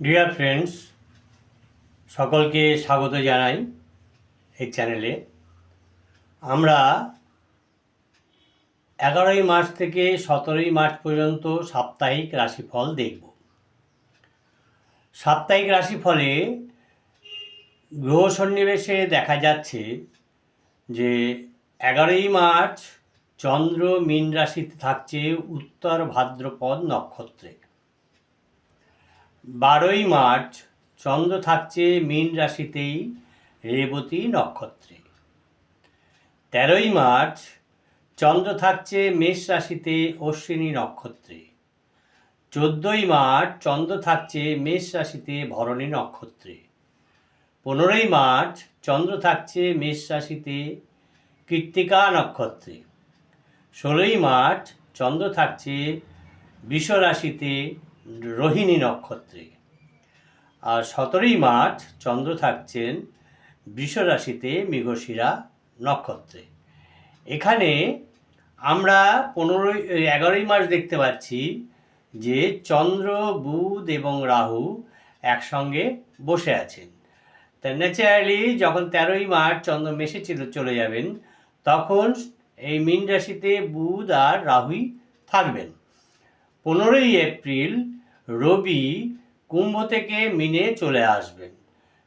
Dear friends সকলকে স্বাগত জানাই এই চ্যানেলে আমরা এগারোই মার্চ থেকে সতেরোই মার্চ পর্যন্ত সাপ্তাহিক রাশিফল দেখব। সাপ্তাহিক রাশিফলে গ্রহ সন্নিবেশে দেখা যাচ্ছে যে এগারোই মার্চ চন্দ্র মীন রাশিতে থাকছে উত্তর ভাদ্রপদ নক্ষত্রে। বারোই মার্চ, চন্দ্র থাকছে মীন রাশিতেই, রেবতী নক্ষত্রে। তেরোই মার্চ, চন্দ্র থাকছে মেষ রাশিতে, অশ্বিনী নক্ষত্রে। চোদ্দোই মার্চ, চন্দ্র থাকছে মেষ রাশিতে, ভরণী নক্ষত্রে। পনেরোই মার্চ, চন্দ্র থাকছে মেষ রাশিতে, কৃত্তিকা নক্ষত্রে। ষোলোই মার্চ, চন্দ্র থাকছে বৃষ রাশিতে রোহিণী নক্ষত্রে। আর সতেরোই মার্চ চন্দ্র থাকছেন বৃষ রাশিতে মৃগশিরা নক্ষত্রে। এখানে আমরা পনেরোই, এগারোই মার্চ দেখতে পাচ্ছি যে চন্দ্র, বুধ এবং রাহু একসঙ্গে বসে আছেন। তা ন্যাচারালি যখন তেরোই মার্চ চন্দ্র মেসে ছিল চলে যাবেন, তখন এই মীন রাশিতে বুধ আর রাহুই থাকবেন। পনেরোই এপ্রিল রবি কুম্ভ থেকে মিনে চলে আসবেন।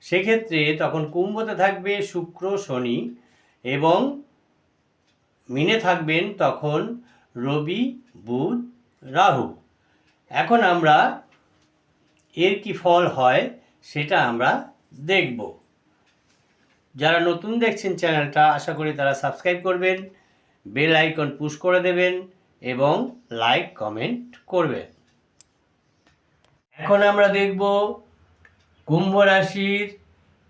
সেক্ষেত্রে তখন কুম্ভতে থাকবে শুক্র, শনি এবং মিনে থাকবেন তখন রবি, বুধ, রাহু। এখন আমরা এর কি ফল হয় সেটা আমরা দেখব। যারা নতুন দেখছেন চ্যানেলটা, আশা করি তারা সাবস্ক্রাইব করবেন, বেল আইকন পুশ করে দেবেন এবং লাইক, কমেন্ট করবেন। এখন আমরা দেখব কুম্ভ রাশির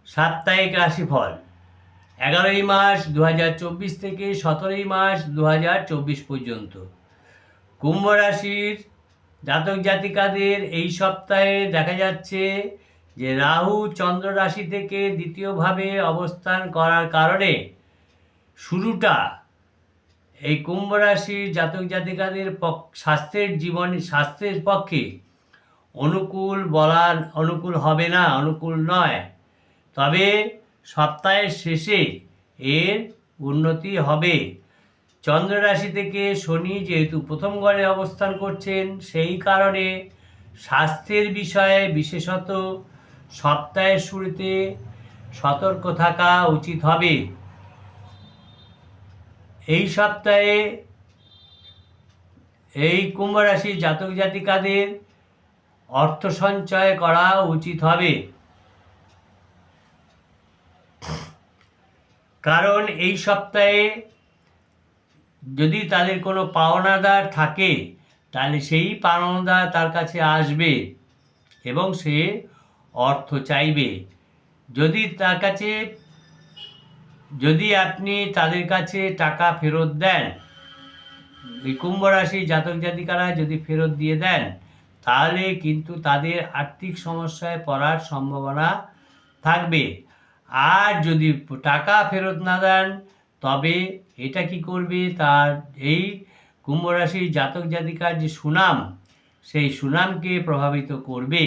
সাপ্তাহিক রাশিফল। এগারোই মার্চ দু থেকে সতেরোই মার্চ দু পর্যন্ত। কুম্ভ রাশির জাতক জাতিকাদের এই সপ্তাহে দেখা যাচ্ছে যে রাহু চন্দ্র রাশি থেকে দ্বিতীয়ভাবে অবস্থান করার কারণে শুরুটা এই কুম্ভ রাশির জাতক জাতিকাদের স্বাস্থ্যের জীবন, স্বাস্থ্যের পক্ষে অনুকূল বলার অনুকূল হবে না, অনুকূল নয়। তবে সপ্তাহের শেষে এর উন্নতি হবে। চন্দ্র রাশি থেকে শনি যেহেতু প্রথম ঘরে অবস্থান করছেন, সেই কারণে স্বাস্থ্যের বিষয়ে বিশেষত সপ্তাহের শুরুতে সতর্ক থাকা উচিত হবে। এই সপ্তাহে এই কুম্ভ রাশির জাতক জাতিকাদের অর্থ সঞ্চয় করা উচিত হবে। কারণ এই সপ্তাহে যদি তাদের কোনো পাওনাদার থাকে, তাহলে সেই পাওনাদার তার কাছে আসবে এবং সে অর্থ চাইবে। যদি তার কাছে, যদি আপনি তাদের কাছে টাকা ফেরত দেন, এই কুম্ভ রাশি জাতক জাতিকারা যদি ফেরত দিয়ে দেন তাহলে কিন্তু তাদের আর্থিক সমস্যায় পড়ার সম্ভাবনা থাকবে। আর যদি টাকা ফেরত না দেন, তবে এটা কি করবে? তার এই কুম্ভ রাশির জাতক জাতিকার যে সুনাম, সেই সুনামকে প্রভাবিত করবে।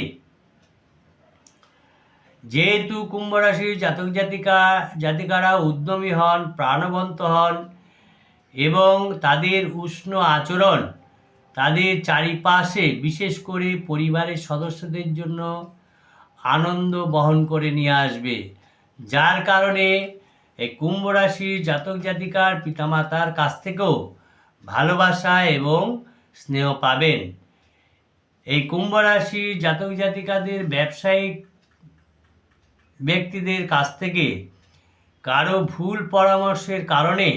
যেহেতু কুম্ভ রাশির জাতক জাতিকা, জাতিকারা উদ্যমী হন, প্রাণবন্ত হন এবং তাদের উষ্ণ আচরণ তাদের চারিপাশে বিশেষ করে পরিবারের সদস্যদের জন্য আনন্দ বহন করে নিয়ে আসবে। যার কারণে এই কুম্ভ রাশির জাতক জাতিকার পিতামাতার কাছ থেকেও ভালোবাসা এবং স্নেহ পাবেন। এই কুম্ভ রাশির জাতক জাতিকাদের ব্যবসায়িক ব্যক্তিদের কাছ থেকে কারও ভুল পরামর্শের কারণে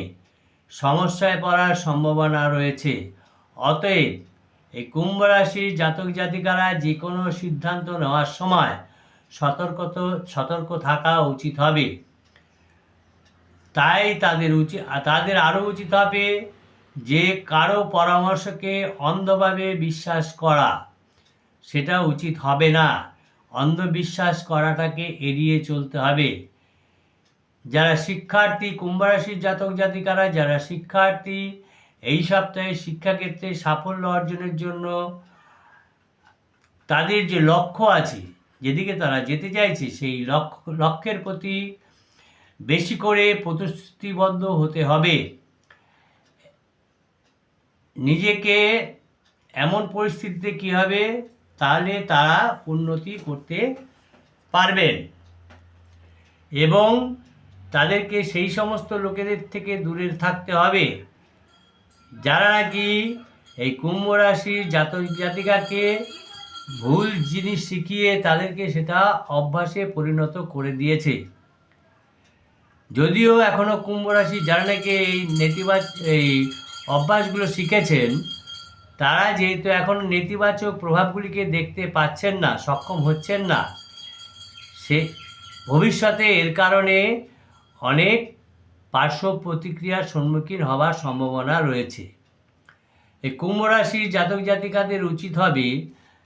সমস্যায় পড়ার সম্ভাবনা রয়েছে। অতএব এই কুম্ভ রাশির জাতক জাতিকারা যে কোনো সিদ্ধান্ত নেওয়ার সময় সতর্কত সতর্ক থাকা উচিত হবে। তাই তাদের উচিত তাদের আরও উচিত হবে যে কারও পরামর্শকে অন্ধভাবে বিশ্বাস করা। সেটা উচিত হবে না। অন্ধবিশ্বাস করাটাকে এড়িয়ে চলতে হবে। যারা শিক্ষার্থী কুম্ভরাশির জাতক জাতিকারা, যারা শিক্ষার্থী এই সপ্তাহে শিক্ষাক্ষেত্রে সাফল্য অর্জনের জন্য তাদের যে লক্ষ্য আছে, যেদিকে তারা যেতে চাইছে, সেই লক্ষ্য লক্ষ্যের প্রতি বেশি করে প্রতিশ্রুতিবদ্ধ হতে হবে। নিজেকে এমন পরিস্থিতিতে কী হবে, তাহলে তারা উন্নতি করতে পারবেন। এবং তাদেরকে সেই সমস্ত লোকেদের থেকে দূরে থাকতে হবে। যারা নাকি এই কুম্ভ রাশির জাতক জাতিকাকে ভুল জিনিস শিখিয়ে তাদেরকে সেটা অভ্যাসে পরিণত করে দিয়েছে। যদিও এখনও কুম্ভ রাশি যারা নাকি এই নেতিবাচ, এই অভ্যাসগুলো শিখেছেন, তারা যেহেতু এখন নেতিবাচক প্রভাবগুলিকে দেখতে পাচ্ছেন না, সক্ষম হচ্ছেন না, সে ভবিষ্যতে এর কারণে অনেক পার্শ্ব প্রতিক্রিয়ার সম্মুখীন হওয়ার সম্ভাবনা রয়েছে। এই কুম্ভ রাশির জাতক জাতিকাদের উচিত হবে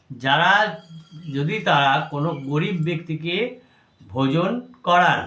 যারা, যদি তারা কোনো গরিব ব্যক্তিকে ভোজন করান।